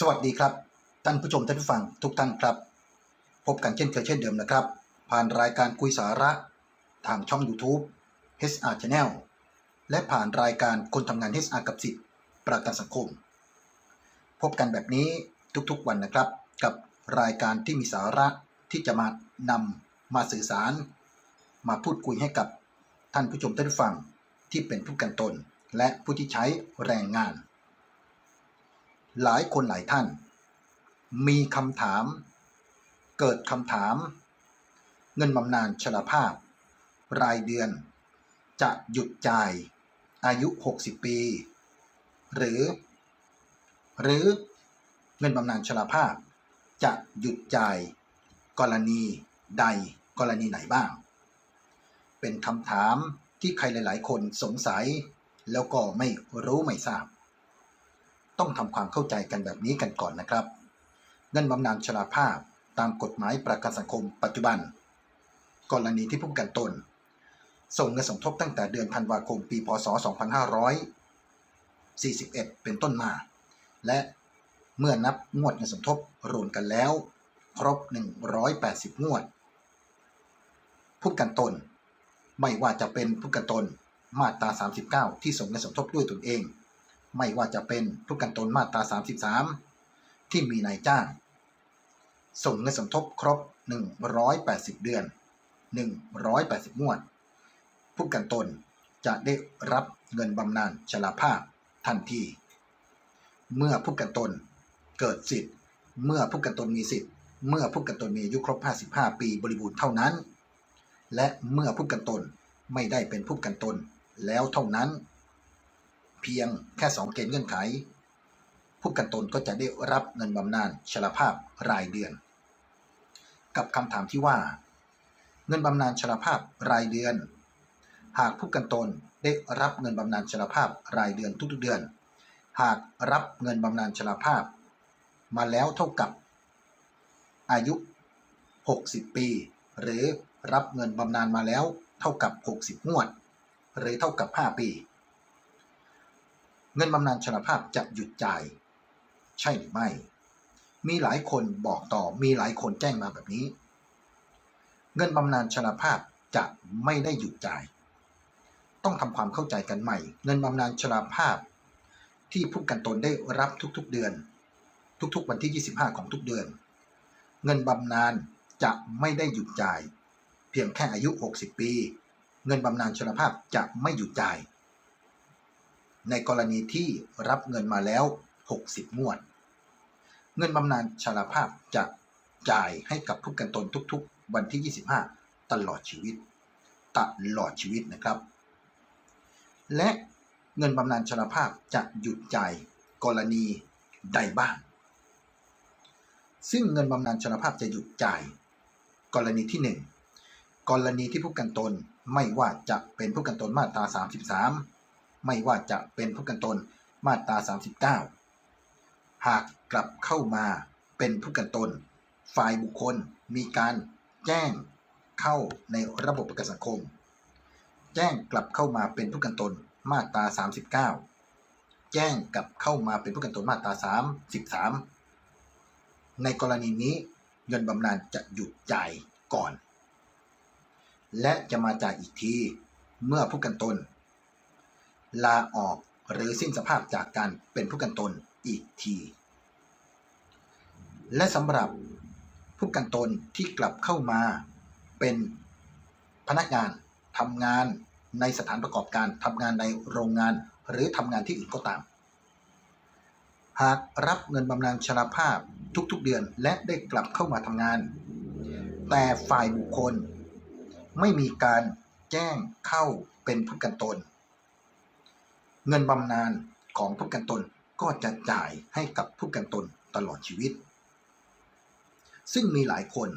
สวัสดีครับ ท่านผู้ชมท่านผู้ฟังทุกท่านครับ พบกันเช่นเคยเช่นเดิมนะครับ ผ่านรายการคุยสาระทางช่อง YouTube HR Channel และผ่านรายการคนทำงาน HR กับสิทธิ์ประกันสังคม พบกันแบบนี้ทุกๆวันนะครับ กับรายการที่มีสาระที่จะมานำมาสื่อสาร มาพูดคุยให้กับท่านผู้ชมท่านผู้ฟังที่เป็นผู้กันตน และผู้ที่ใช้แรงงาน หลายคนหลายท่าน มีคำถาม เกิดคำถาม เงินบำนาญชราภาพ รายเดือน จะหยุดจ่ายอายุ 60 ปี หรือ หรือเงินบำนาญชราภาพ จะหยุดจ่ายกรณีใดกรณีไหนบ้าง เป็นคำถามที่ใครหลาย ๆ คนสงสัย แล้วก็ไม่รู้ไม่ทราบ ต้องทำความเข้าใจกันแบบนี้กันก่อนนะครับ เงินบำนาญชราภาพตามกฎหมายประกันสังคมปัจจุบัน กรณีที่ผู้ประกันตน ส่งเงินสมทบตั้งแต่เดือนธันวาคมปีพศ 2541 เป็นต้นมา และเมื่อนับงวดเงินสมทบรวมกันแล้ว ครบ 180 งวด ผู้ประกันตน ไม่ว่าจะเป็นผู้ประกันตนมาตรา 39 ที่ส่งเงินสมทบด้วยตนเอง ไม่ว่าจะเป็นผู้กันตนมาตรา 33 ที่มีนายจ้าง ส่งเงินสมทบครบ 180 เดือน 180งวดผู้กันตนจะได้รับเงินบำนาญชราภาพทันที เมื่อผู้กันตนเกิดสิทธิ์ เมื่อผู้กันตนมีสิทธิ์ เมื่อผู้กันตนมีอายุครบ 55 ปีบริบูรณ์เท่านั้น และเมื่อผู้กันตนไม่ได้เป็นผู้กันตนแล้วเท่านั้น เพียงแค่สองเกณฑ์เงื่อนไข ผู้กันตนก็จะได้รับเงินบำนาญชราภาพรายเดือน กับคำถามที่ว่า เงินบำนาญชราภาพรายเดือน หากผู้กันตนได้รับเงินบำนาญชราภาพรายเดือนทุกๆเดือน หากรับเงินบำนาญชราภาพ มาแล้วเท่ากับ อายุ 60 ปี หรือรับเงินบำนาญมาแล้วเท่ากับ 60 งวด หรือเท่ากับ 5 ปี เงินบำนาญชราภาพจะหยุดจ่าย ใช่หรือไม่ มีหลายคนบอกต่อมีหลายคนแจ้งมาแบบนี้ เงินบำนาญชราภาพจะไม่ได้หยุดจ่าย ต้องทำความเข้าใจกันใหม่ เงินบำนาญชราภาพ ที่ผู้กันตนได้รับทุกๆเดือน ทุกๆวันที่ 25 ของทุกเดือน เงินบำนาญจะไม่ได้หยุดจ่าย เพียงแค่อายุ 60 ปี เงินบำนาญชราภาพจะไม่หยุดจ่าย ในกรณีที่รับเงินมาแล้ว 60 งวด เงินบำนาญชราภาพจะจ่ายให้กับผู้กันตนทุกๆ วันที่ 25 ตลอดชีวิต ตลอดชีวิตนะครับ และเงินบำนาญชราภาพจะหยุดจ่ายกรณีใดบ้าง ซึ่งเงินบำนาญชราภาพจะหยุดจ่าย กรณีที่ 1 กรณีที่ผู้กันตนไม่ว่าจะเป็นผู้กันตนมาตรา 33 ไม่ว่าจะเป็นผู้กันตนมาตรา 39 หากกลับเข้ามาเป็นผู้กันตน ฝ่ายบุคคลมีการแจ้งเข้าในระบบประกันสังคม แจ้งกลับเข้ามาเป็นผู้กันตนมาตรา 39 แจ้งกลับเข้ามาเป็นผู้กันตนมาตรา 33 ในกรณีนี้เงินบำนาญจะหยุดจ่ายก่อน และจะมาจ่ายอีกที เมื่อผู้กันตน ลาออกหรือสิ้นสภาพจากการเป็นผู้กันตนอีกที และสำหรับผู้กันตนที่กลับเข้ามาเป็นพนักงานทำงานในสถานประกอบการทำงานในโรงงานหรือทำงานที่อื่นก็ตาม หากรับเงินบำนาญชราภาพทุกๆเดือนและได้กลับเข้ามาทำงาน แต่ฝ่ายบุคคล ไม่มีการแจ้งเข้าเป็นผู้กันตน เงินบำนาญของผู้กันตนก็จะจ่ายให้กับผู้กันตนตลอดชีวิต ซึ่งมีหลายคน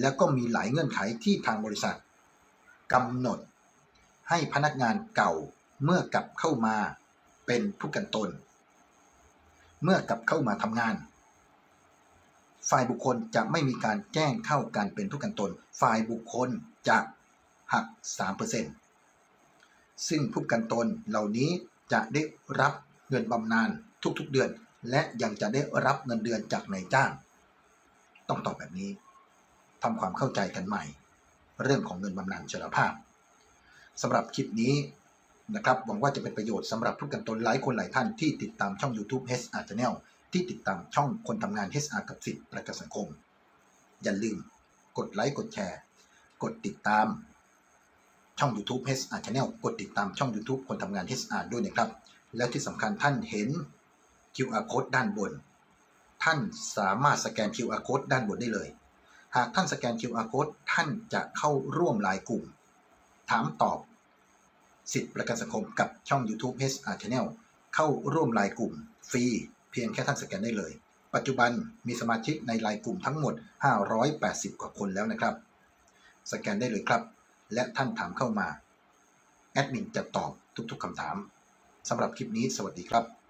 แล้วก็มีหลายเงื่อนไขที่ทางบริษัทกำหนด ให้พนักงานเก่าเมื่อกลับเข้ามาเป็นผู้กันตน เมื่อกลับเข้ามาทำงาน ฝ่ายบุคคลจะไม่มีการแจ้งเข้าการเป็นผู้กันตน ฝ่ายบุคคลจะหัก 3% ซึ่งผู้ประกันตนเหล่านี้จะได้รับเงินบำนาญทุกๆเดือน และยังจะได้รับเงินเดือนจากนายจ้าง ต้องตอบแบบนี้ทำความเข้าใจกันใหม่ เรื่องของเงินบำนาญชราภาพสำหรับคลิปนี้นะครับหวังว่าจะเป็นประโยชน์สำหรับผู้กันตนหลายคนหลายท่านที่ติดตามช่อง YouTube HR Channel ที่ติดตามช่องคนทำงาน HR กับสิทธิประกันสังคม อย่าลืม กดไลค์กดแชร์ กดติดตาม ช่อง YouTube HR Channel กดติดตามช่อง YouTube คนทำงาน HR ด้วยนะครับ แล้วที่สำคัญท่านเห็น QR code ด้านบน ท่านสามารถสแกน QR code ด้านบนได้เลย หากท่านสแกน QR code ท่านจะเข้าร่วมไลน์กลุ่ม ถามตอบ สิทธิประกันสังคมกับช่อง YouTube HR Channel เข้าร่วมไลน์กลุ่ม ฟรีเพียงแค่ท่านสแกนได้เลย ปัจจุบันมีสมาชิกในไลน์กลุ่มทั้งหมด 580 กว่าคนแล้วนะครับ สแกนได้เลยครับ และท่านถามเข้ามา แอดมินจะตอบทุกๆคำถามสำหรับคลิปนี้สวัสดีครับ